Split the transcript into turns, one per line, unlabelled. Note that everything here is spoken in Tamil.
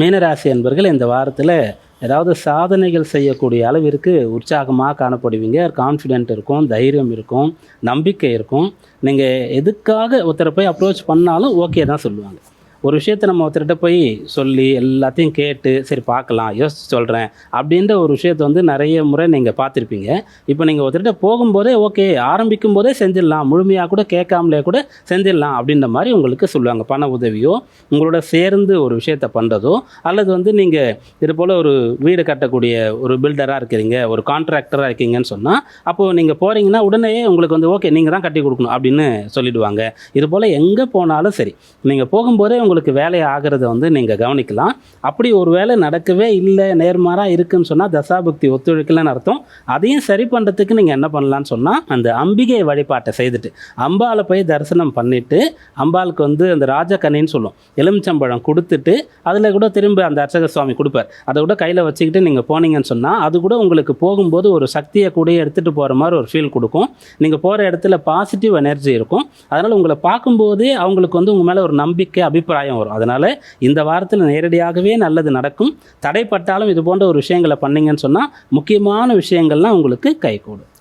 மீனராசி என்பர்கள் இந்த வாரத்தில் ஏதாவது சாதனைகள் செய்யக்கூடிய அளவிற்கு உற்சாகமாக காணப்படுவீங்க. கான்ஃபிடென்ட் இருக்கும் தைரியம் இருக்கும் நம்பிக்கை இருக்கும். நீங்கள் எதுக்காக ஒருத்தரை போய் அப்ரோச் பண்ணாலும் ஓகே தான் சொல்லுவாங்க. ஒரு விஷயத்தை நம்ம ஒருத்தர்கிட்ட போய் சொல்லி எல்லாத்தையும் கேட்டு சரி பார்க்கலாம் யோசிச்சு சொல்கிறேன் அப்படின்ற ஒரு விஷயத்த வந்து நிறைய முறை நீங்கள் பார்த்துருப்பீங்க. இப்போ நீங்கள் ஒருத்தர்கிட்ட போகும்போதே ஓகே ஆரம்பிக்கும் போதே செஞ்சிடலாம். முழுமையாக கூட கேட்காமலே கூட செஞ்சிடலாம் அப்படின்ற மாதிரி உங்களுக்கு சொல்லுவாங்க. பண உதவியோ உங்களோட சேர்ந்து ஒரு விஷயத்தை பண்ணுறதோ அல்லது வந்து நீங்கள் இது போல் ஒரு வீடு கட்டக்கூடிய ஒரு பில்டராக இருக்கிறீங்க ஒரு கான்ட்ராக்டராக இருக்கீங்கன்னு சொன்னால் அப்போது நீங்கள் போகிறீங்கன்னா உடனே உங்களுக்கு வந்து ஓகே நீங்கள் தான் கட்டி கொடுக்கணும் அப்படின்னு சொல்லிடுவாங்க. இது போல் எங்கே போனாலும் சரி நீங்கள் போகும்போதே உங்களுக்கு வேலை ஆகிறத வந்து நீங்கள் கவனிக்கலாம். அப்படி ஒரு வேலை நடக்கவே இல்லை நேர்மாறாக இருக்குன்னு சொன்னால் தசாபக்தி ஒத்துழைக்கலன்னு அர்த்தம். அதையும் சரி பண்ணுறதுக்கு நீங்கள் என்ன பண்ணலான்னு சொன்னால் அந்த அம்பிகை வழிபாட்டை செய்துட்டு அம்பாளை போய் தரிசனம் பண்ணிவிட்டு அம்பாளுக்கு வந்து அந்த ராஜகண்ணின்னு சொல்லும் எலுமிச்சம்பழம் கொடுத்துட்டு அதில் கூட திரும்ப அந்த அர்ச்சக சுவாமி கொடுப்பார். அதை கூட கையில் வச்சுக்கிட்டு நீங்கள் போனீங்கன்னு சொன்னால் அது கூட உங்களுக்கு போகும்போது ஒரு சக்தியை கூட எடுத்துகிட்டு போகிற மாதிரி ஒரு ஃபீல் கொடுக்கும். நீங்கள் போகிற இடத்துல பாசிட்டிவ் எனர்ஜி இருக்கும். அதனால் உங்களை பார்க்கும்போதே அவங்களுக்கு வந்து உங்கள் மேலே ஒரு நம்பிக்கை அபிப்பிராயம் வரும். அதனால் இந்த வாரத்தில் நேரடியாகவே நல்லது நடக்கும். தடைப்பட்டாலும் இது போன்ற ஒரு விஷயங்களை பண்ணீங்கன்னு சொன்னால் முக்கியமான விஷயங்கள்லாம் உங்களுக்கு கைகூடும்.